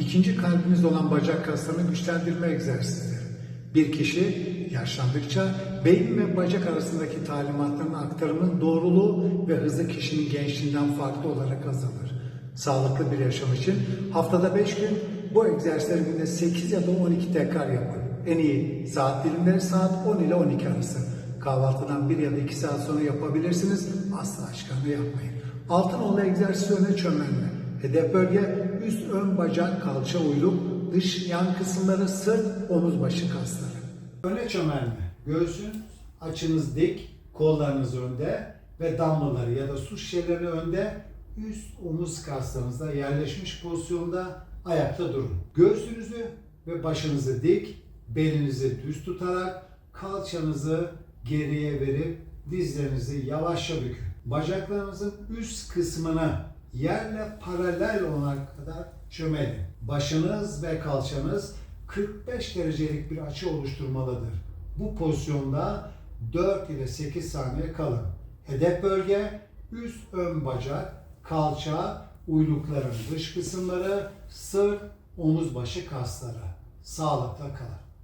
ikinci kalbiniz olan bacak kaslarını güçlendirme egzersizleri. Bir kişi yaşlandıkça beyin ve bacak arasındaki talimatların aktarımının doğruluğu ve hızı kişinin gençliğinden farklı olarak azalır. Sağlıklı bir yaşam için haftada 5 gün bu egzersizleri günde 8 ya da 12 tekrar yapın. En iyi saat dilimleri saat 10 ile 12 arası. Kahvaltıdan 1 ya da 2 saat sonra yapabilirsiniz. Asla aşkını yapmayın. Altınoğlu egzersizi öne çömelme. Hedef bölge üst ön bacak, kalça uyluk, dış yan kısımları sırt, omuz başı kasları. Öne çömelme. Göğsün açınız dik, kollarınız önde ve dumbbellları ya da su şişeleri önde üst omuz kaslarınızda yerleşmiş pozisyonda ayakta durun. Göğsünüzü ve başınızı dik, belinizi düz tutarak kalçanızı geriye verip dizlerinizi yavaşça bükün. Bacaklarınızın üst kısmını yerle paralel olana kadar çömelin. Başınız ve kalçanız 45 derecelik bir açı oluşturmalıdır. Bu pozisyonda 4 ile 8 saniye kalın. Hedef bölge üst ön bacak, kalça, uylukların dış kısımları, sırt, omuz başı kasları. Sağlıkla kalın.